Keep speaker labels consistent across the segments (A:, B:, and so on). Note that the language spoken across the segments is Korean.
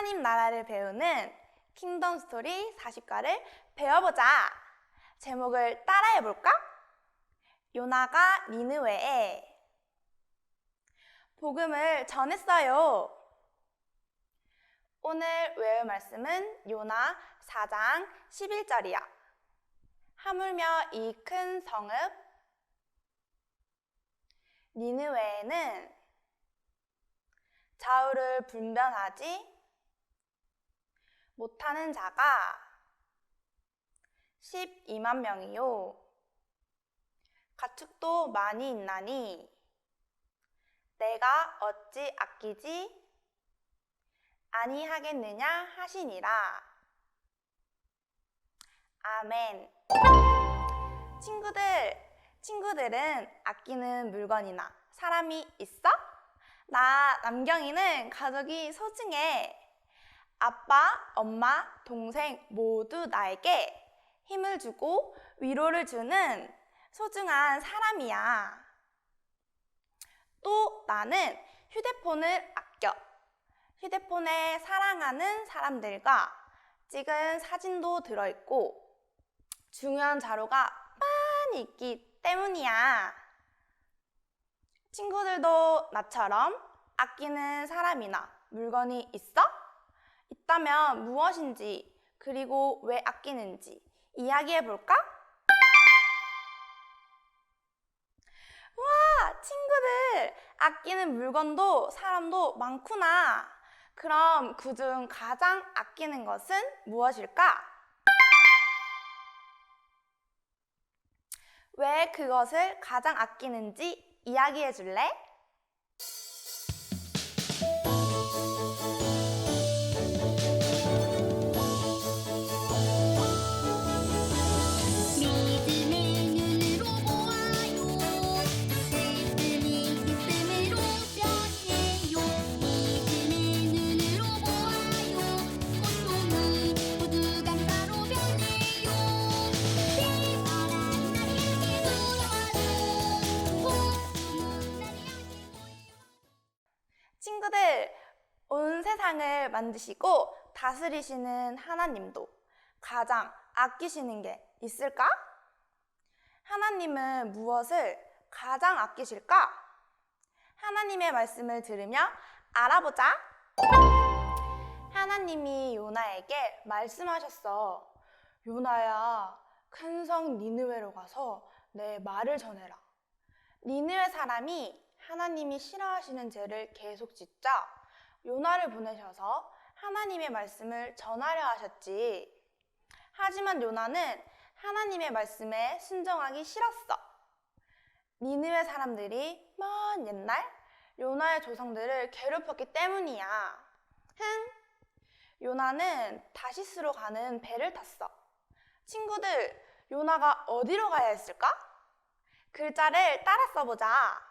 A: 하나님 나라를 배우는 킹덤 스토리 40과를 배워보자. 제목을 따라해볼까? 요나가 니느웨에 복음을 전했어요. 오늘 외울 말씀은 요나 4장 11절이야. 하물며 이 큰 성읍 니느웨에는 좌우를 분변하지 못하는 자가 12만 명이요. 가축도 많이 있나니 내가 어찌 아끼지 아니하겠느냐 하시니라. 아멘. 친구들, 친구들은 아끼는 물건이나 사람이 있어? 나 남경이는 가족이 소중해. 아빠, 엄마, 동생 모두 나에게 힘을 주고 위로를 주는 소중한 사람이야. 또 나는 휴대폰을 아껴. 휴대폰에 사랑하는 사람들과 찍은 사진도 들어있고 중요한 자료가 많이 있기 때문이야. 친구들도 나처럼 아끼는 사람이나 물건이 있어? 있다면 무엇인지 그리고 왜 아끼는지 이야기해 볼까? 와, 친구들! 아끼는 물건도 사람도 많구나. 그럼 그중 가장 아끼는 것은 무엇일까? 왜 그것을 가장 아끼는지 이야기해 줄래? 세상을 만드시고 다스리시는 하나님도 가장 아끼시는 게 있을까? 하나님은 무엇을 가장 아끼실까? 하나님의 말씀을 들으며 알아보자. 하나님이 요나에게 말씀하셨어. 요나야, 큰 성 니느웨로 가서 내 말을 전해라. 니느웨 사람이 하나님이 싫어하시는 죄를 계속 짓자 요나를 보내셔서 하나님의 말씀을 전하려 하셨지. 하지만 요나는 하나님의 말씀에 순종하기 싫었어. 니느웨 사람들이 먼 옛날 요나의 조상들을 괴롭혔기 때문이야. 흥. 요나는 다시스로 가는 배를 탔어. 친구들, 요나가 어디로 가야 했을까? 글자를 따라 써보자.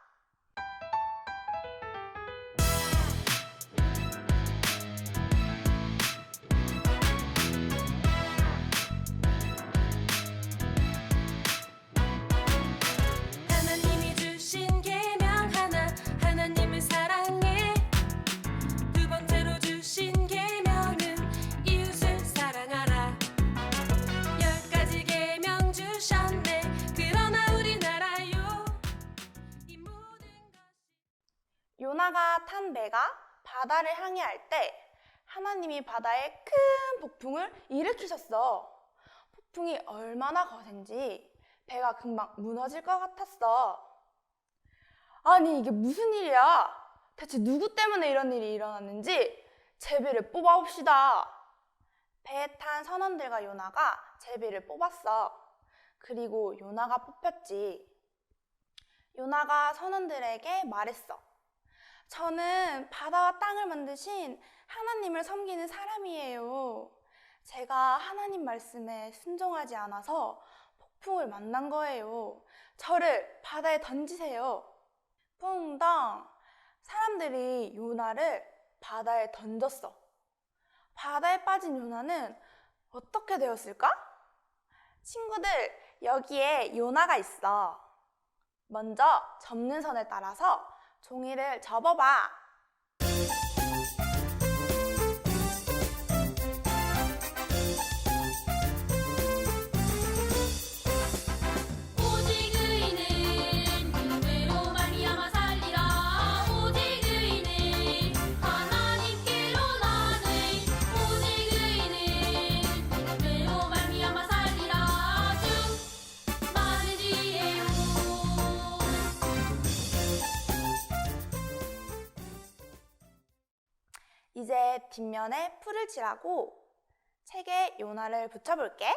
A: 배가 바다를 항해 할 때 하나님이 바다에 큰 폭풍을 일으키셨어. 폭풍이 얼마나 거센지 배가 금방 무너질 것 같았어. 아니, 이게 무슨 일이야? 대체 누구 때문에 이런 일이 일어났는지 제비를 뽑아봅시다. 배에 탄 선원들과 요나가 제비를 뽑았어. 그리고 요나가 뽑혔지. 요나가 선원들에게 말했어. 저는 바다와 땅을 만드신 하나님을 섬기는 사람이에요. 제가 하나님 말씀에 순종하지 않아서 폭풍을 만난 거예요. 저를 바다에 던지세요. 퐁당. 사람들이 요나를 바다에 던졌어. 바다에 빠진 요나는 어떻게 되었을까? 친구들, 여기에 요나가 있어. 먼저 접는 선을 따라서 종이를 접어봐. 이제 뒷면에 풀을 칠하고 책에 요나를 붙여볼게.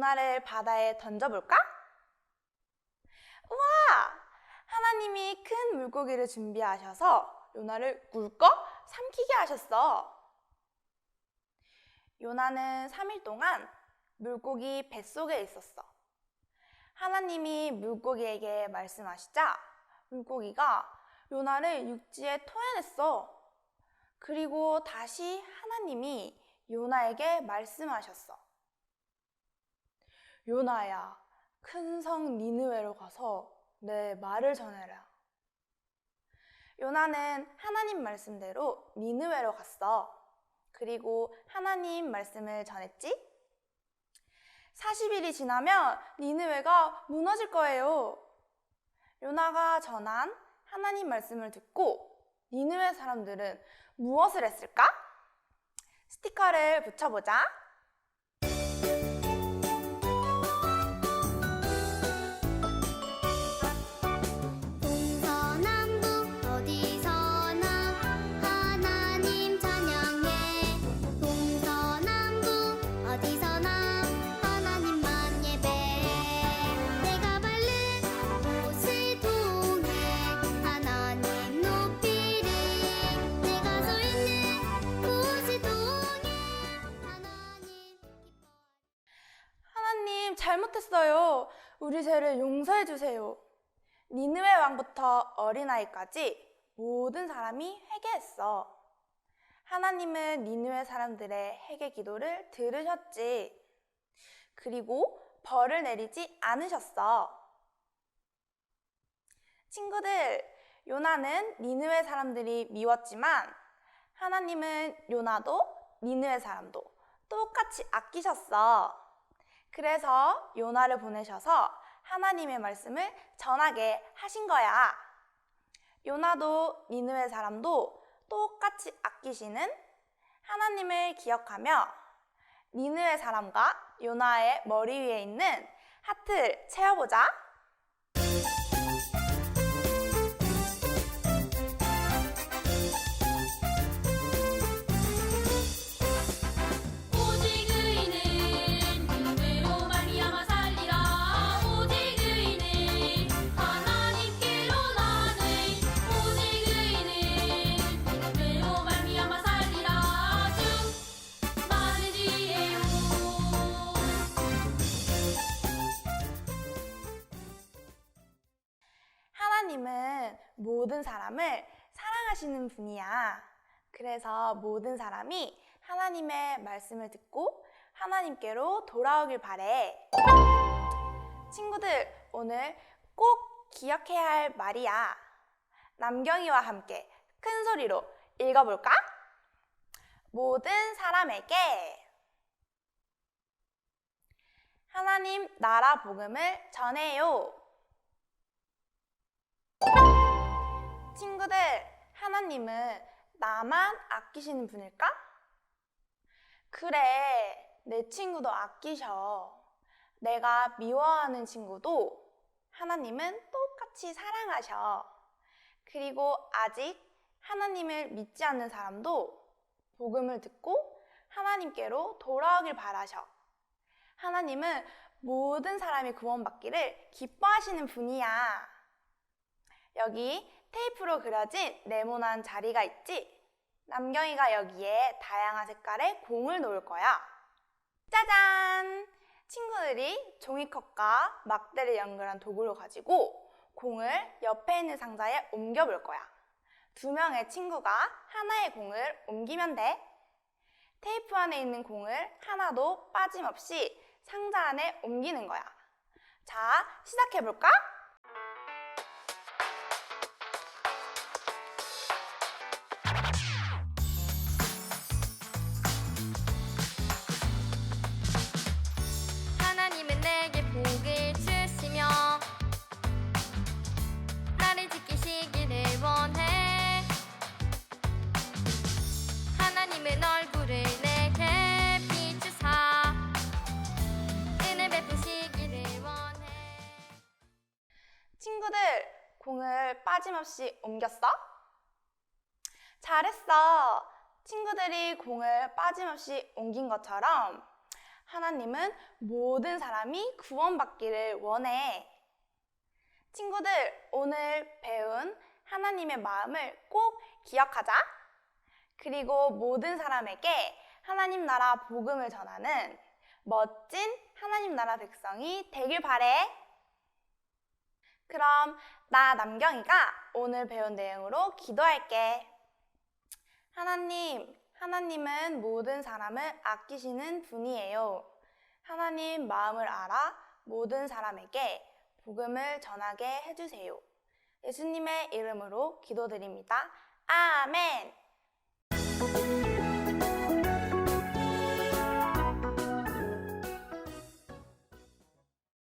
A: 요나를 바다에 던져볼까? 우와! 하나님이 큰 물고기를 준비하셔서 요나를 꿀꺽 삼키게 하셨어. 요나는 3일 동안 물고기 뱃속에 있었어. 하나님이 물고기에게 말씀하시자 물고기가 요나를 육지에 토해냈어. 그리고 다시 하나님이 요나에게 말씀하셨어. 요나야, 큰 성 니느웨로 가서 내 말을 전해라. 요나는 하나님 말씀대로 니느웨로 갔어. 그리고 하나님 말씀을 전했지? 40일이 지나면 니느웨가 무너질 거예요. 요나가 전한 하나님 말씀을 듣고 니느웨 사람들은 무엇을 했을까? 스티커를 붙여보자. 우리 죄를 용서해 주세요. 니느웨 왕부터 어린아이까지 모든 사람이 회개했어. 하나님은 니느웨 사람들의 회개 기도를 들으셨지. 그리고 벌을 내리지 않으셨어. 친구들, 요나는 니느웨 사람들이 미웠지만 하나님은 요나도 니느웨 사람도 똑같이 아끼셨어. 그래서 요나를 보내셔서 하나님의 말씀을 전하게 하신 거야. 요나도 니느웨 사람도 똑같이 아끼시는 하나님을 기억하며 니느웨 사람과 요나의 머리 위에 있는 하트를 채워보자. 하나님은 모든 사람을 사랑하시는 분이야. 그래서 모든 사람이 하나님의 말씀을 듣고 하나님께로 돌아오길 바래. 친구들, 오늘 꼭 기억해야 할 말이야. 남경이와 함께 큰 소리로 읽어볼까? 모든 사람에게 하나님 나라 복음을 전해요. 친구들, 하나님은 나만 아끼시는 분일까? 그래, 내 친구도 아끼셔. 내가 미워하는 친구도 하나님은 똑같이 사랑하셔. 그리고 아직 하나님을 믿지 않는 사람도 복음을 듣고 하나님께로 돌아오길 바라셔. 하나님은 모든 사람이 구원받기를 기뻐하시는 분이야. 여기 테이프로 그려진 네모난 자리가 있지? 남경이가 여기에 다양한 색깔의 공을 놓을 거야. 짜잔! 친구들이 종이컵과 막대를 연결한 도구를 가지고 공을 옆에 있는 상자에 옮겨볼 거야. 두 명의 친구가 하나의 공을 옮기면 돼. 테이프 안에 있는 공을 하나도 빠짐없이 상자 안에 옮기는 거야. 자, 시작해볼까? 빠짐없이 옮겼어? 잘했어. 친구들이 공을 빠짐없이 옮긴 것처럼 하나님은 모든 사람이 구원받기를 원해. 친구들, 오늘 배운 하나님의 마음을 꼭 기억하자. 그리고 모든 사람에게 하나님 나라 복음을 전하는 멋진 하나님 나라 백성이 되길 바래. 그럼 나 남경이가 오늘 배운 내용으로 기도할게. 하나님, 하나님은 모든 사람을 아끼시는 분이에요. 하나님 마음을 알아 모든 사람에게 복음을 전하게 해주세요. 예수님의 이름으로 기도드립니다. 아멘.